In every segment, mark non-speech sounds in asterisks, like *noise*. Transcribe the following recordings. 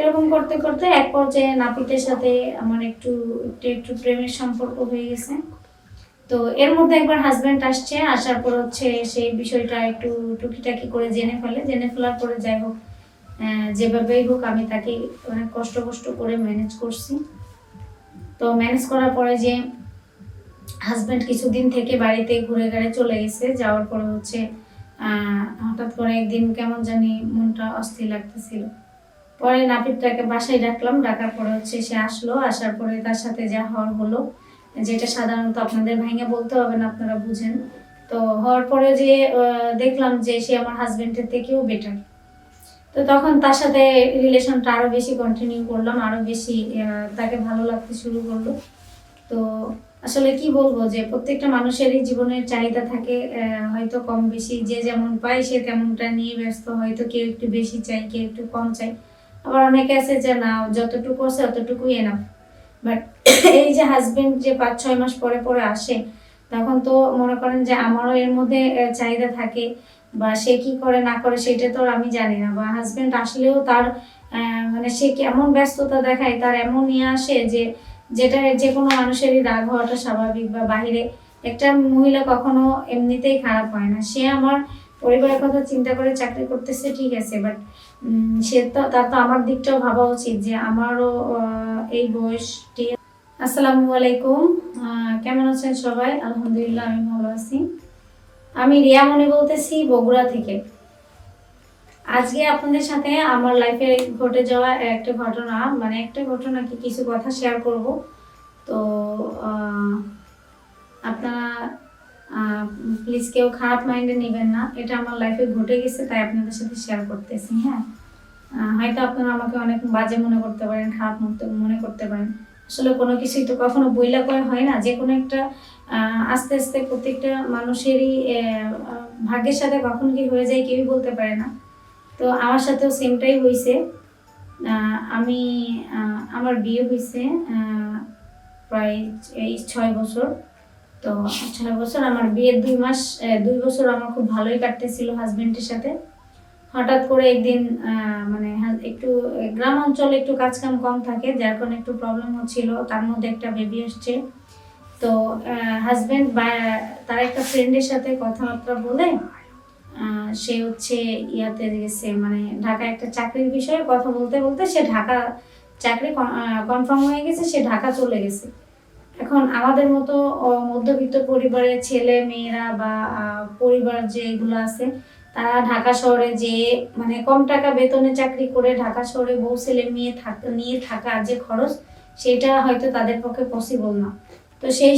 এরকম করতে করতে এক পর্যায়ে নাপিতের সাথে আমার একটু একটু একটু প্রেমের সম্পর্ক হয়ে গেছে। তো এর মধ্যে একবার হাজব্যান্ড আসছে, আসার পর হচ্ছে সেই বিষয়টা একটু টুকিটাকি করে জেনে ফেলে। জেনে ফেলার পরে যাই হোক যেভাবেই হোক আমি তাকে অনেক কষ্ট কষ্ট করে ম্যানেজ করছি। তো ম্যানেজ করার পরে যে হাজব্যান্ড কিছুদিন থেকে বাড়িতে ঘুরে ঘুরে চলে গেছে, যাওয়ার পরে হচ্ছে হঠাৎ করে একদিন কেমন জানি মনটা অস্থির লাগতেছিল। পরে নাপিতটাকে বাসায় ডাকলাম, ডাকার পরে হচ্ছে সে আসলো, আসার পরে তার সাথে যা হওয়ার হলো, যেটা সাধারণত আপনাদের ভেঙে বলতে হবে না, আপনারা বুঝেন। তো হওয়ার পরে যে দেখলাম যে সে আমার হাজবেন্ডের থেকেও বেটার তো তখন তার সাথে রিলেশনটা আরও বেশি কন্টিনিউ করলাম আরও বেশি তাকে ভালো লাগতে শুরু করল। তো আসলে কি বলব যে, প্রত্যেকটা মানুষেরই জীবনের চাহিদা থাকে হয়তো কম বেশি, যে যেমন পায় সে তেমনটা নিয়ে ব্যস্ত, হয়তো কেউ একটু বেশি চাই কেউ একটু কম চাই আবার অনেকে আছে যে, না, যতটুকু আছে ততটুকুই এনাফ। বাট *coughs* এই যে হাজবেন্ড যে পাঁচ, ছয় মাস পরে পরে আসে, তখন তো মনে করেন যে আমারও এর মধ্যে চাহিদা থাকে। বা সে কি করে, না করে, সেটা তো আমি জানি না। বা হাজবেন্ড আসলেও তার মানে সে কেমন ব্যস্ততা দেখায়, তার এমন নিয়ে আসে যে, যেটা যে কোনো মানুষেরই রাগ হওয়াটা স্বাভাবিক বা বাহিরে। একটা মহিলা কখনো এমনিতেই খারাপ হয় না। সে আমার পরিবারের কথা চিন্তা করে চাকরি করতেছে, ঠিক আছে। বাট সে তার তো আমার দিকটাও ভাবা উচিত যে আমারও এই বয়সটি। আসসালামু আলাইকুম। কেমন আছেন সবাই? আলহামদুলিল্লাহ, আমি ভালো আছি। আমি রিয়া মনে বলতেছি বগুড়া থেকে। আজকে আপনাদের সাথে আমার লাইফে ঘটে যাওয়া একটা ঘটনা মানে একটা ঘটনা কি কিছু কথা শেয়ার করব। তো আপনারা প্লিজ কেউ খারাপ মাইন্ডে নেবেন না। এটা আমার লাইফে ঘটে গেছে, তাই আপনাদের সাথে শেয়ার করতেছি হ্যাঁ? হয়তো আপনারা আমাকে অনেক বাজে মনে করতে পারেন, খারাপ মনে করতে পারেন। আসলে কোনো কিছুই তো কখনো বইলা করে হয় না, যে কোনো একটা আস্তে আস্তে প্রত্যেকটা মানুষেরই ভাগ্যের সাথে কখন কি হয়ে যায় কেউই বলতে পারে না। তো আমার সাথেও সেমটাই হয়েছে আমি আমার বিয়ে হয়েছে প্রায় এই ছয় বছর। তো ছয় বছর আমার বিয়ের দুই মাস দুই বছর আমার খুব ভালোই কাটতেছিল হাজবেন্ডের সাথে। হঠাৎ করে একদিন মানে একটু গ্রাম অঞ্চলে একটু কাজ কাম থাকে, যার কারণে একটু প্রবলেম হচ্ছিল, তার মধ্যে একটা বেবি আসছে। তো হাজবেন্ড বা, তার একটা ফ্রেন্ডের সাথে কথাবার্তা বলে সে হচ্ছে ইয়াতে গেছে মানে ঢাকা একটা চাকরির বিষয়ে কথা বলতে বলতে সে ঢাকা চাকরি কনফার্ম হয়ে গেছে, সে ঢাকা চলে গেছে। এখন আমাদের মতো মধ্যবিত্ত পরিবারের ছেলে মেয়েরা বা পরিবার যেগুলো আছে, তারা ঢাকা শহরে যে মানে কম টাকা বেতনে চাকরি করে ঢাকা শহরে বউ, ছেলে, মেয়ে নিয়ে থাকা যে খরচ, সেটা হয়তো তাদের পক্ষে পসিবল না। তো সেই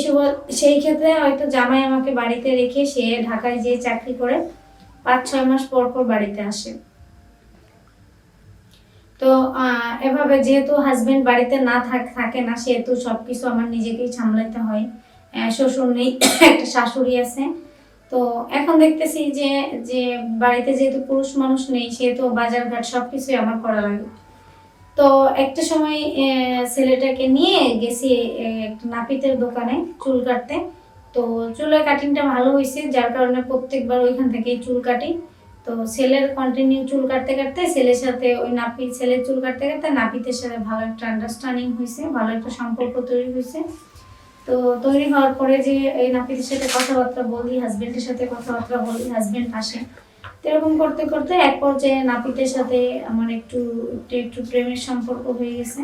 সেই ক্ষেত্রে হয়তো জামাই আমাকে বাড়িতে রেখে সে ঢাকায় যে চাকরি করে পাঁচ ছয় মাস পর পর বাড়িতে আসে। তো এভাবে যেহেতু হাজবেন্ড বাড়িতে না থাকে না, সেহেতু সবকিছু আমার নিজেকেই সামলাতে হয়। শ্বশুর নেই, *coughs* একটা শাশুড়ি আছে। তো এখন দেখতেছি যে যে বাড়িতে যেহেতু পুরুষ মানুষ নেই, সেহেতু বাজার ঘাট সবকিছুই আমার করা লাগে। তো একটা সময় ছেলেটাকে নিয়ে গেছি একটা নাপিতের দোকানে চুল কাটতে। তো চুলের কাটিংটা ভালো হয়েছে যার কারণে প্রত্যেকবার ওইখান থেকেই চুল কাটি। তো ছেলের কন্টিনিউ চুল কাটতে কাটতে ছেলের সাথে ওই নাপিত, ছেলের চুল কাটতে কাটতে নাপিতের সাথে ভালো একটা আন্ডারস্ট্যান্ডিং হয়েছে, ভালো একটা সম্পর্ক তৈরি হয়েছে। তো তৈরি হওয়ার পরে যে এই নাপিতের সাথে কথাবার্তা বলি হাজবেন্ডের সাথে কথাবার্তা বলি হাজবেন্ড আসে। এরকম করতে করতে এক পর্যায়ে নাপিতের সাথে আমার একটু একটু প্রেমের সম্পর্ক হয়ে গেছে।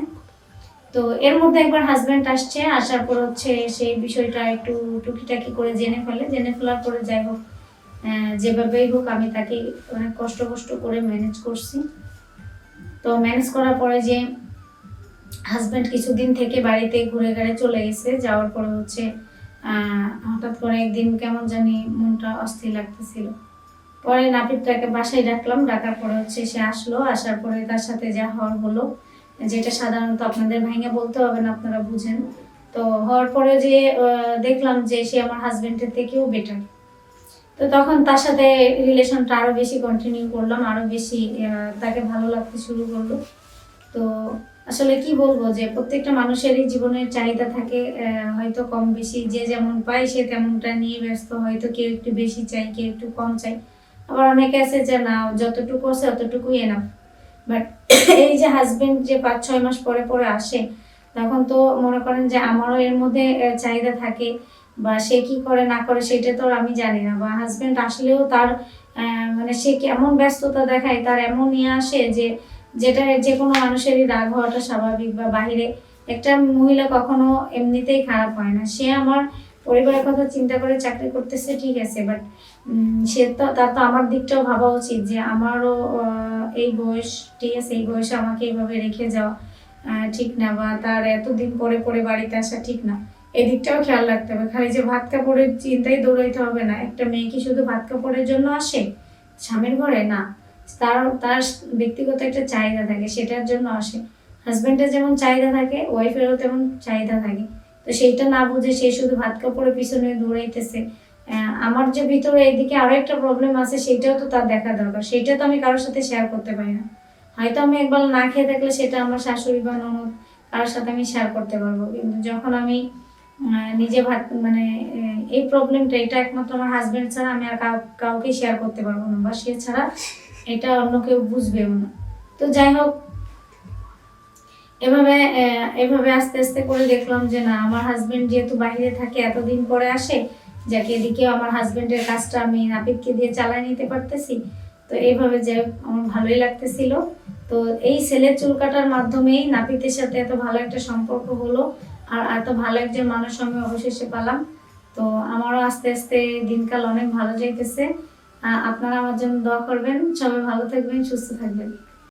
তো এর মধ্যে একবার হাজবেন্ড আসছে, আসার পর হচ্ছে সেই বিষয়টা একটু টুকিটাকি করে জেনে ফেলে। জেনে ফেলার পরে যাই হোক যেভাবেই হোক আমি তাকে অনেক কষ্ট কষ্ট করে ম্যানেজ করছি। তো ম্যানেজ করার পরে যে হাজবেন্ড কিছুদিন থেকে বাড়িতে ঘুরে ঘুরে চলে গেছে, যাওয়ার পরে হচ্ছে হঠাৎ করে একদিন কেমন জানি মনটা অস্থির লাগতেছিল। পরে নাপিতটাকে বাসায় ডাকলাম, ডাকার পরে হচ্ছে সে আসলো, আসার পরে তার সাথে যা হওয়ার হলো, যেটা সাধারণত আপনাদের ভেঙে বলতে হবে না, আপনারা বুঝেন। তো হওয়ার পরে যে দেখলাম যে সে আমার হাজবেন্ডের থেকেও বেটার তো তখন তার সাথে রিলেশনটা আরও বেশি কন্টিনিউ করলাম, আরও বেশি তাকে ভালো লাগতে শুরু করল। তো আসলে কি বলব যে প্রত্যেকটা মানুষেরই জীবনের চাহিদা থাকে হয়তো কম বেশি, যে যেমন পায় সে তেমনটা নিয়ে ব্যস্ত, হয়তো কেউ একটু বেশি চাই কেউ একটু কম চাই আবার অনেকে আছে যে না, যতটুকু আছে অতটুকুই এনাফ বাট *coughs* এই যে হাজবেন্ড যে পাঁচ, ছয় মাস পরে পরে আসে, তখন তো মনে করেন যে আমারও এর মধ্যে চাহিদা থাকে। বা সে কি করে, না করে, সেটা তো আমি জানি না। বা হাজবেন্ড আসলেও তার মানে সে কেমন ব্যস্ততা দেখায়, তার এমন নিয়ে আসে যে, যেটা যে কোনো মানুষেরই রাগ হওয়াটা স্বাভাবিক বা বাহিরে একটা মহিলা কখনো এমনিতেই খারাপ হয় না। সে আমার পরিবারের কথা চিন্তা করে চাকরি করতেছে, ঠিক আছে বাট সে তো, তার তো আমার দিকটাও ভাবা উচিত যে আমারও এই বয়স, ঠিক আছে, এই বয়সে আমাকে এইভাবে রেখে যাওয়া ঠিক না বা তার এতদিন পরে পরে বাড়িতে আসা ঠিক না। এদিকটাও খেয়াল রাখতে হবে। খালি যে ভাত কাপড়ের চিন্তায় দৌড়াইতে হবে না। একটা মেয়ে কি শুধু ভাত কাপড়ের জন্য আসে? স্বামীর ঘরে? না। তার তার ব্যক্তিগত একটা চাহিদা থাকে, সেটার জন্য আসে। হাজবেন্ডের যেমন চাহিদা থাকে, ওয়াইফেরও তেমন চাহিদা থাকে। তো সেইটা না বুঝে সে শুধু ভাত কাপড়ের পিছনে দৌড়াইতেছে। আমার যে ভিতরে এদিকে আরও একটা প্রবলেম আছে সেটাও তো তার দেখা দরকার। সেটা তো আমি কারোর সাথে শেয়ার করতে পারি না। হয়তো আমি একবার না খেয়ে থাকলে সেটা আমার শাশুড়ি বা ননদ কারোর সাথে আমি শেয়ার করতে পারব। কিন্তু যখন আমি নিজে মানে এই প্রবলেমটা এটা একমাত্র আমার হাজবেন্ড ছাড়া আমি আর কাউকে শেয়ার করতে পারব না, বা সে ছাড়া এটা অন্য কেউ বুঝবেও না। তো যাই হোক, এভাবে এভাবে আস্তে আস্তে করে দেখলাম যে না, আমার হাজবেন্ড যেহেতু বাইরে থাকে, এতদিন পরে আসে, যাকে এদিকে আমার হাজবেন্ডের কাজটা আমি নাপিতকে দিয়ে চালাই নিতে পারতেছি, তো এইভাবে যে আমার ভালোই লাগতেছিল। তো এই ছেলের চুল কাটার মাধ্যমেই নাপিতের সাথে এত ভালো একটা সম্পর্ক হলো। আর এত ভালো একজন মানুষ আমি অবশেষে পেলাম। তো আমারও আস্তে আস্তে দিনকাল অনেক ভালো যাইতেছে। আপনারা আমার জন্য দোয়া করবেন। সবাই ভালো থাকবেন, সুস্থ থাকবেন।